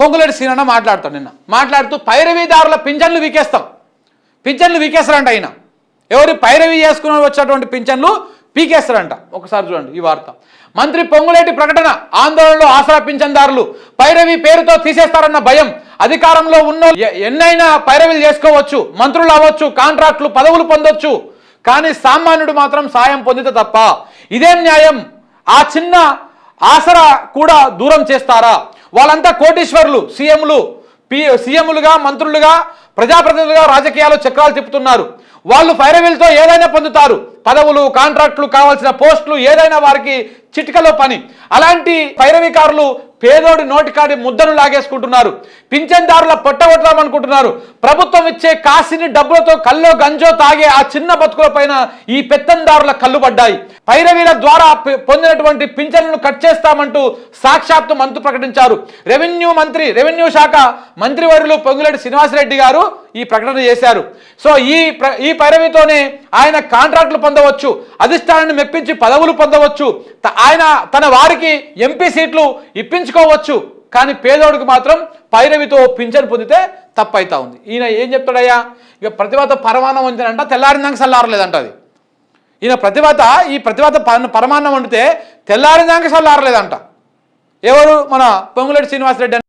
పొంగులేటి సీనన్న మాట్లాడతాడు నిన్న. మాట్లాడుతూ పైరవీదారుల పింఛన్లు వీకేస్తాం. పింఛన్లు వీకేస్తారంట ఆయన. ఎవరు పైరవి చేసుకుని వచ్చినటువంటి పింఛన్లు పీకేస్తారంట ఒకసారి చూడండి ఈ వార్త. మంత్రి పొంగులేటి ప్రకటన ఆందోళనలో ఆసరా పింఛన్దారులు పైరవి పేరుతో తీసేస్తారన్న భయం అధికారంలో ఉన్న ఎ- ఎన్నైనా పైరవీలు చేసుకోవచ్చు మంత్రులు అవ్వచ్చు కాంట్రాక్టులు పదవులు పొందొచ్చు కానీ సామాన్యుడు మాత్రం సాయం పొందితే తప్ప ఇదేం న్యాయం? ఆ చిన్న ఆసరా కూడా దూరం చేస్తారా? వాళ్ళంతా కోటీశ్వర్లు సీఎంలు పి సీఎంలుగా మంత్రులుగా ప్రజాప్రతినిధులుగా రాజకీయాలు చక్రాలు తిప్పుతున్నారు. వాళ్ళు ఫైరవీల్తో ఏదైనా పొందుతారు. పదవులు కాంట్రాక్టులు కావాల్సిన పోస్టులు ఏదైనా వారికి చిటికలో పని. అలాంటి పైరవీకారులు పేదోడి నోటికాడి ముద్దను లాగేసుకుంటున్నారు. పింఛన్దారుల పొట్టగొట్టదామనుకుంటున్నారు ప్రభుత్వం ఇచ్చే కాసిని డబ్బులతో కల్లో గంజో తాగే ఆ చిన్న బతుకుల పైన ఈ పెత్తందారుల కళ్ళు పడ్డాయి. పైరవీల ద్వారా పొందినటువంటి పింఛన్లను కట్ చేస్తామంటూ సాక్షాత్తు మంత్రి ప్రకటించారు. రెవెన్యూ మంత్రి రెవెన్యూ శాఖ మంత్రివర్యులు పొంగులేటి శ్రీనివాసరెడ్డి గారు ఈ ప్రకటన చేశారు. సో ఈ ఈ పైరవితోనే ఆయన కాంట్రాక్టులు పొందవచ్చు అధిష్టానాన్ని మెప్పించి పదవులు పొందవచ్చు. ఆయన తన వారికి ఎంపీ సీట్లు ఇప్పించు ఇప్పించుకోవచ్చు కానీ పేదోడికి మాత్రం పైరవితో పింఛన్ పొందితే తప్పైతా ఉంది. ఈయన ఏం చెప్తాడయ్యా? ఇక ప్రతివాత పరమాన్నం వండితేనంట తెల్లారిందాక చల్లారలేదంట అది. ఈయన ప్రతిభత ఈ ప్రతిభత పరమాన్నం వండితే తెల్లారిందాక చల్లారలేదంట ఎవరు? మన పొంగులేటి శ్రీనివాసరెడ్డి అని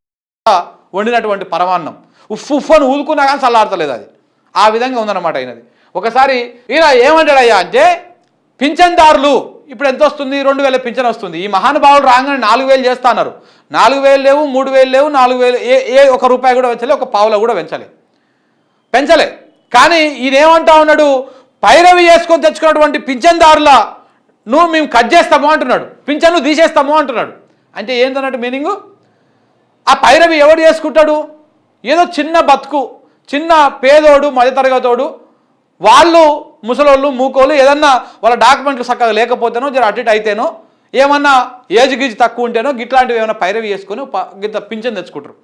వండినటువంటి పరమాన్నం. ఉఫ్ ఉఫ్ అని ఊదుకున్నా కానీ చల్లారతలేదు అది. ఆ విధంగా ఉందన్నమాట ఈయనది. ఒకసారి ఈయన ఏమంటాడయ్యా అంటే పింఛన్దారులు ఇప్పుడు ఎంత వస్తుంది? రెండు వేల పింఛన్ వస్తుంది. ఈ మహానుభావులు రాగానే నాలుగు వేలు చేస్తా అన్నారు. నాలుగు వేలు లేవు మూడు వేలు లేవు నాలుగు వేలు ఏ ఏ ఒక రూపాయి కూడా పెంచలే ఒక పావులో కూడా పెంచలే పెంచలే. కానీ ఈయన ఏమంటా ఉన్నాడు? పైరవి చేసుకొని తెచ్చుకున్నటువంటి పింఛన్దారుల నువ్వు మేము కట్ చేస్తాము అంటున్నాడు. పింఛన్ను తీసేస్తాము అంటున్నాడు. అంటే ఏంటన్నట్టు మీనింగు? ఆ పైరవి ఎవడు చేసుకుంటాడు? ఏదో చిన్న బతుకు చిన్న పేదోడు మధ్యతరగతోడు వాళ్ళు ముసలోళ్ళు మూకోళ్ళు ఏదన్నా వాళ్ళ డాక్యుమెంట్లు చక్కగా లేకపోతేనో జర అటు ఇటు అయితేనో ఏమన్నా ఏజ్ గీజ్ తక్కువ ఉంటేనో గిట్లాంటివి ఏమైనా పైరవి చేసుకొని ప- పింఛన్ తెచ్చుకుంటారు.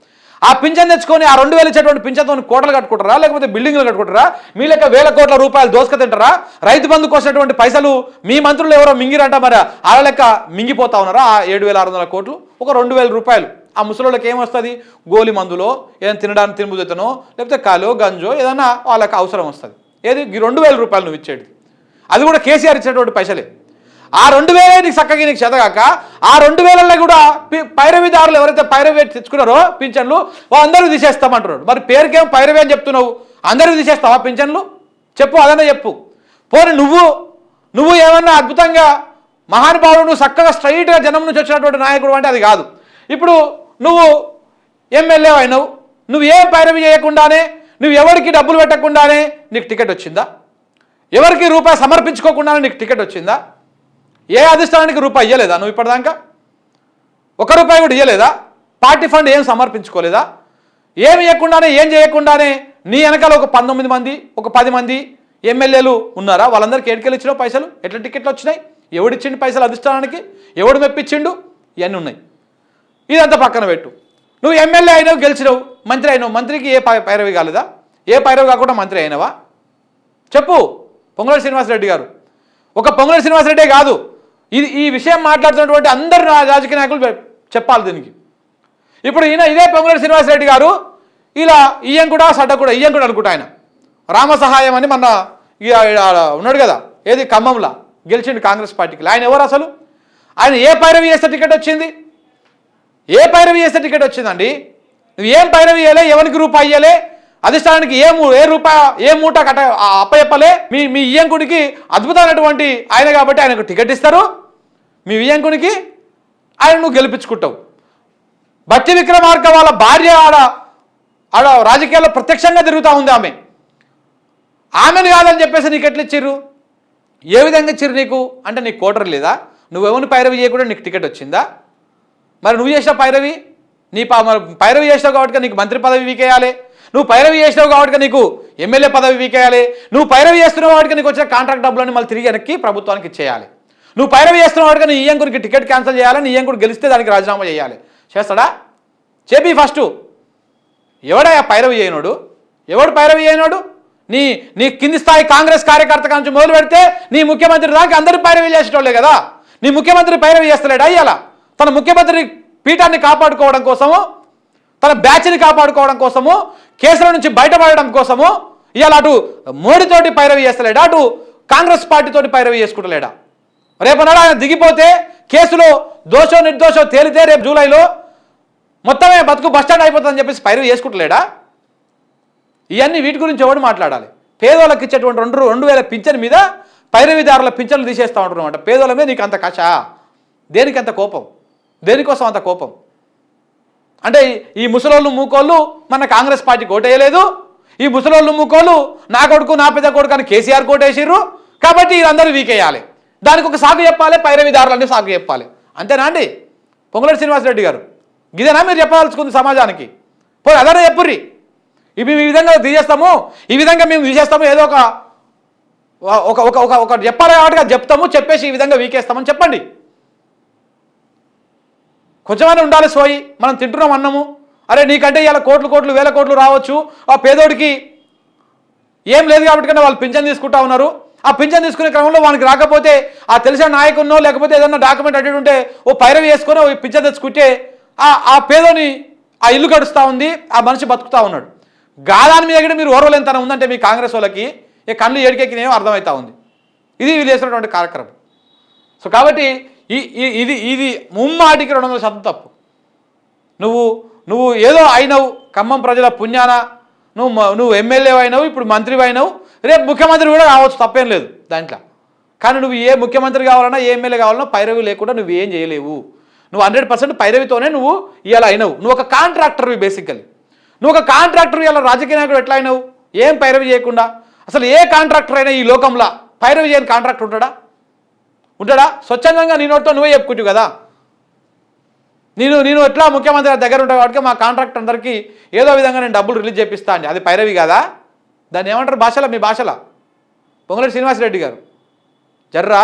ఆ పింఛన్ తెచ్చుకొని ఆ రెండు వేలు ఇచ్చేటువంటి పింఛన్తో కోటలు కట్టుకుంటారా లేకపోతే బిల్డింగ్లు కట్టుకుంటారా? మీ లెక్క వేల కోట్ల రూపాయలు దోసుక తింటారా? రైతు బంధుకు వచ్చినటువంటి పైసలు మీ మంత్రులు ఎవరో మింగిరంట మరి ఆ లెక్క మింగిపోతా ఉన్నారా? ఆ ఏడు వేల ఆరు వందల కోట్లు ఒక రెండు వేల రూపాయలు. ఆ ముసలోళ్ళకి ఏమొస్తుంది? గోలి మందులో ఏదైనా తినడానికి తినబుద్దతనో లేకపోతే కాలో గంజో ఏదైనా వాళ్ళకి అవసరం వస్తుంది. ఏది? ఈ రెండు వేల రూపాయలు నువ్వు ఇచ్చేది. అది కూడా కేసీఆర్ ఇచ్చినటువంటి పైసలే. ఆ రెండు వేలే నీకు చక్కగా నీకు చెదగాక ఆ రెండు వేలలో కూడా పైరవీదారులు ఎవరైతే పైరవీ తెచ్చుకున్నారో పింఛన్లు అందరూ తీసేస్తామంటున్నాడు. మరి పేరుకేం పైరవీ అని చెప్తున్నావు? అందరూ తీసేస్తావా పింఛన్లు? చెప్పు అదన్నా చెప్పు. పోనీ నువ్వు నువ్వు ఏమన్నా అద్భుతంగా మహానుభావుడు నువ్వు చక్కగా స్ట్రైట్గా జనం నుంచి వచ్చినటువంటి నాయకుడు అంటే అది కాదు. ఇప్పుడు నువ్వు ఎమ్మెల్యే అయినావు. నువ్వు ఏం పైరవి చేయకుండానే నువ్వు ఎవరికి డబ్బులు పెట్టకుండానే నీకు టికెట్ వచ్చిందా? ఎవరికి రూపాయి సమర్పించుకోకుండానే నీకు టికెట్ వచ్చిందా? ఏ అధిష్టానానికి రూపాయి ఇవ్వలేదా నువ్వు ఇప్పటిదాకా? ఒక రూపాయి కూడా ఇవ్వలేదా పార్టీ ఫండ్ ఏం సమర్పించుకోలేదా? ఏమి ఇవ్వకుండానే ఏం చేయకుండానే నీ వెనకాల ఒక పంతొమ్మిది మంది ఒక పది మంది ఎమ్మెల్యేలు ఉన్నారా? వాళ్ళందరికీ ఎడికెళ్ళి ఇచ్చినావు పైసలు. ఎట్లా టికెట్లు వచ్చినాయి? ఎవడిచ్చిండు పైసలు అధిష్టానానికి? ఎవడు మెప్పించిండు? ఇవన్నీ ఉన్నాయి. ఇదంతా పక్కన పెట్టు. నువ్వు ఎమ్మెల్యే అయినావు గెలిచినావు. మంత్రి అయినావు. మంత్రికి ఏ పై- పైరవి కాలేదా? ఏ పైరవి కాకుండా మంత్రి అయినావా? చెప్పు. పొంగులేటి శ్రీనివాసరెడ్డి గారు. ఒక పొంగులేటి శ్రీనివాసరెడ్డే కాదు. ఇది ఈ విషయం మాట్లాడుతున్నటువంటి అందరు రా- రాజకీయ నాయకులు చెప్పాలి దీనికి. ఇప్పుడు ఈయన ఇదే పొంగులేటి శ్రీనివాసరెడ్డి గారు. ఇలా ఈయన కూడా సడ్డ కూడా ఈయన కూడా అనుకుంటా ఆయన. రామ సహాయం అని మన ఉన్నాడు కదా. ఏది? ఖమ్మంలా. గెలిచిండు కాంగ్రెస్ పార్టీకి. ఆయన ఎవరు అసలు? ఆయన ఏ పైరవి చేస్తే టికెట్ వచ్చింది? ఏ పైరవి చేస్తే టికెట్ వచ్చిందండి? నువ్వు ఏం పైరవి ఇయ్యలే ఎవరికి రూపాయి ఇయ్యలే? అధిష్టానానికి ఏ మూ ఏ రూపాయి ఏ మూట కట్ట అప్పయప్పలే? మీ మీ ఇయ్యంకుడికి అద్భుతమైనటువంటి ఆయన కాబట్టి ఆయనకు టికెట్ ఇస్తారు. మీ ఇయ్యంకుడికి ఆయన నువ్వు గెలిపించుకుంటావు. భట్టి విక్రమార్క వాళ్ళ భార్య ఆడ ఆడ రాజకీయాల్లో ప్రత్యక్షంగా తిరుగుతూ ఉంది ఆమె. ఆమెను కాదని చెప్పేసి నీకు ఎట్లా ఇచ్చిర్రు? ఏ విధంగా ఇచ్చిర్రు నీకు? అంటే నీకు కోటర్ లేదా? నువ్వెవరిని పైరవి చేయకుండా నీకు టికెట్ వచ్చిందా? మరి నువ్వు చేసిన పైరవి నీ పైరవి చేసినావు కాబట్టి నీకు మంత్రి పదవి వీకేయాలి. నువ్వు పైరవి చేసినావు కాబట్టి నీకు ఎమ్మెల్యే పదవి వీకేయాలి. నువ్వు పైరవి చేస్తున్నావు కాబట్టి నీకు వచ్చిన కాంట్రాక్ట్ డబ్బులని మళ్ళీ తిరిగి వెనక్కి ప్రభుత్వానికి ఇచ్చేయాలి. నువ్వు పైరవి చేస్తున్నావు కాబట్టి నీ ఈఎంకుడికి టికెట్ క్యాన్సిల్ చేయాలి నీ ఈఎంకుడు గెలిస్తే దానికి రాజీనామా చేయాలి. చేస్తాడా? చెప్పి ఫస్ట్ ఎవడా పైరవి చేయనోడు? ఎవడు పైరవి చేయనోడు? నీ నీ కింది స్థాయి కాంగ్రెస్ కార్యకర్త నుంచి మొదలు పెడితే నీ ముఖ్యమంత్రి దాకా అందరూ పైరవి చేసేటోళ్ళే కదా. నీ ముఖ్యమంత్రి పైరవి చేస్తలేడా అయ్యాలా తన ముఖ్యమంత్రి పీఠాన్ని కాపాడుకోవడం కోసము తన బ్యాచ్ని కాపాడుకోవడం కోసము కేసుల నుంచి బయటపడడం కోసము ఇవాళ అటు మోడీతోటి పైరవి చేస్తలేడా అటు కాంగ్రెస్ పార్టీతోటి పైరవి చేసుకుంటలేడా? రేపు నాడు ఆయన దిగిపోతే కేసులో దోషో నిర్దోషో తేలితే రేపు జూలైలో మొత్తమే బతుకు బస్టాండ్ అయిపోతుందని చెప్పేసి పైరవి చేసుకుంటలేడా? ఇవన్నీ వీటి గురించి ఎవడు మాట్లాడాలి? పేదోళ్ళకి ఇచ్చేటువంటి రెండు రెండు వేల పింఛన్ మీద పైరవిదారుల పింఛన్లు తీసేస్తా ఉంటారు అనమాట పేదోళ్ళ మీద నీకు అంత కష? దేనికి అంత కోపం? దేనికోసం అంత కోపం? అంటే ఈ- ముసలోళ్ళు మూకోళ్ళు మన కాంగ్రెస్ పార్టీకి ఓటేయలేదు ఈ ముసలోళ్ళు మూకోళ్ళు నా కొడుకు నా పెద్ద కొడుకు అని కేసీఆర్ కోటేసిర్రు. కాబట్టి వీళ్ళందరూ వీకేయాలి. దానికి ఒక సాగు చెప్పాలి పైరవిదారులన్నీ సాగు చెప్పాలి. అంతేనా అండి? పొంగులటి శ్రీనివాసరెడ్డి గారు. ఇదేనా మీరు చెప్పవలసుకుంది సమాజానికి? పోయి అదనే చెప్పుర్రి. ఇవి మేము ఈ విధంగా తీసేస్తాము ఈ విధంగా మేము తీసేస్తాము ఏదో ఒక ఒక ఒక ఒక ఒక చెప్పాలి కాబట్టి చెప్తాము చెప్పేసి ఈ విధంగా వీకేస్తామని చెప్పండి. కొంచెమైనా ఉండాలి సోయి. మనం తింటున్నాం అన్నము. అరే నీకంటే ఇలా కోట్లు కోట్లు వేల కోట్లు రావచ్చు. ఆ పేదోడికి ఏం లేదు కాబట్టి కన్నా వాళ్ళు పింఛన్ తీసుకుంటా ఉన్నారు. ఆ పింఛన్ తీసుకునే క్రమంలో వానికి రాకపోతే ఆ తెలిసిన నాయకున్నో లేకపోతే ఏదన్నా డాక్యుమెంట్ అడ్డు ఉంటే ఓ పైరవి వేసుకొని ఓ పింఛన్ తెచ్చుకుంటే ఆ ఆ పేదోని ఆ ఇల్లు గడుస్తూ ఉంది ఆ మనిషి బతుకుతా ఉన్నాడు. గాదాని మీద కూడా మీరు ఓర్వలేంతనం ఎంత ఉందంటే మీ కాంగ్రెస్ వాళ్ళకి ఈ కళ్ళు ఏడికెక్కినేమో అర్థమవుతా ఉంది. ఇది వీళ్ళు చేసినటువంటి కార్యక్రమం. సో కాబట్టి ఇది ఇది ముమ్మాటికి రెండు వందల శాతం తప్పు. నువ్వు నువ్వు ఏదో అయినవు ఖమ్మం ప్రజల పుణ్యాన నువ్వు నువ్వు ఎమ్మెల్యే అయినావు ఇప్పుడు మంత్రి అయినావు రేపు ముఖ్యమంత్రి కూడా కావచ్చు తప్పేం లేదు దాంట్లో. కానీ నువ్వు ఏ ముఖ్యమంత్రి కావాలన్నా ఏ ఎమ్మెల్యే కావాలన్నా పైరవి లేకుండా నువ్వు ఏం చేయలేవు. నువ్వు హండ్రెడ్ పర్సెంట్ పైరవితోనే నువ్వు ఇలా అయినావు. నువ్వు ఒక కాంట్రాక్టర్వి బేసికలీ నువ్వు ఒక కాంట్రాక్టర్ ఇలా రాజకీయ నాయకుడు ఎట్లా అయినావు? ఏం పైరవి చేయకుండా? అసలు ఏ కాంట్రాక్టర్ అయినా ఈ లోకంలో పైరవి చేయని కాంట్రాక్టర్ ఉంటాడా? ఉంటాడా? స్వచ్ఛందంగా నీ నోటితో నువ్వే చెప్పుకుంటు కదా. నేను నేను ఎట్లా ముఖ్యమంత్రి దగ్గర ఉంటాను కాబట్టి మా కాంట్రాక్ట్ అందరికీ ఏదో విధంగా నేను డబ్బులు రిలీజ్ చేపిస్తా అండి అది పైరవి కదా? దాన్ని ఏమంటారు? భాషలో మీ భాషలో. పొంగులేటి శ్రీనివాసరెడ్డి గారు. జర్రా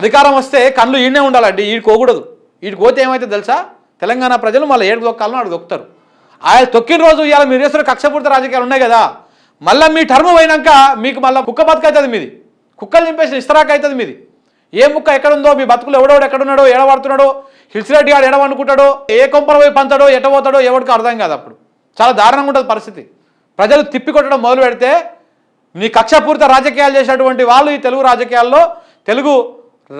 అధికారం వస్తే కళ్ళు ఈడనే ఉండాలండి ఈడు కోకూడదు. ఈడు కోతే ఏమైతే తెలుసా? తెలంగాణ ప్రజలు మళ్ళీ ఏడు దొక్కాలను ఆడు దొక్కుతారు. ఆయన తొక్కిన రోజు ఇవాళ మీరు చేస్తున్న కక్షపూర్త రాజకీయాలు ఉన్నాయి కదా. మళ్ళీ మీ టర్మ్ పోయినాక మీకు మళ్ళీ కుక్క బతుకు అవుతుంది మీది. కుక్కలు నింపేసిన ఇస్తరాక అవుతుంది మీది. ఏ ముక్క ఎక్కడుందో మీ బతుకులు ఎవడెవడు ఎక్కడున్నాడో ఎడబడుతున్నాడో హిల్సిరెడ్డి గారు ఎడవనుకుంటాడో ఏ కొంపల పోయి పంతాడో ఎటబోతాడో ఎవరికి అర్థం కాదు అప్పుడు. చాలా దారుణంగా ఉంటుంది పరిస్థితి. ప్రజలు తిప్పికొట్టడం మొదలు పెడితే నీ కక్షపూరిత రాజకీయాలు చేసినటువంటి వాళ్ళు ఈ తెలుగు రాజకీయాల్లో తెలుగు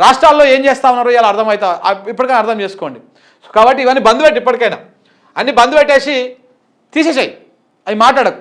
రాష్ట్రాల్లో ఏం చేస్తా ఉన్నారో ఇలా అర్థమవుతా ఇప్పటికైనా అర్థం చేసుకోండి. కాబట్టి ఇవన్నీ బంద్ పెట్టి ఇప్పటికైనా. అన్ని బంద్ పెట్టేసి తీసేసాయి. అవి మాట్లాడకు.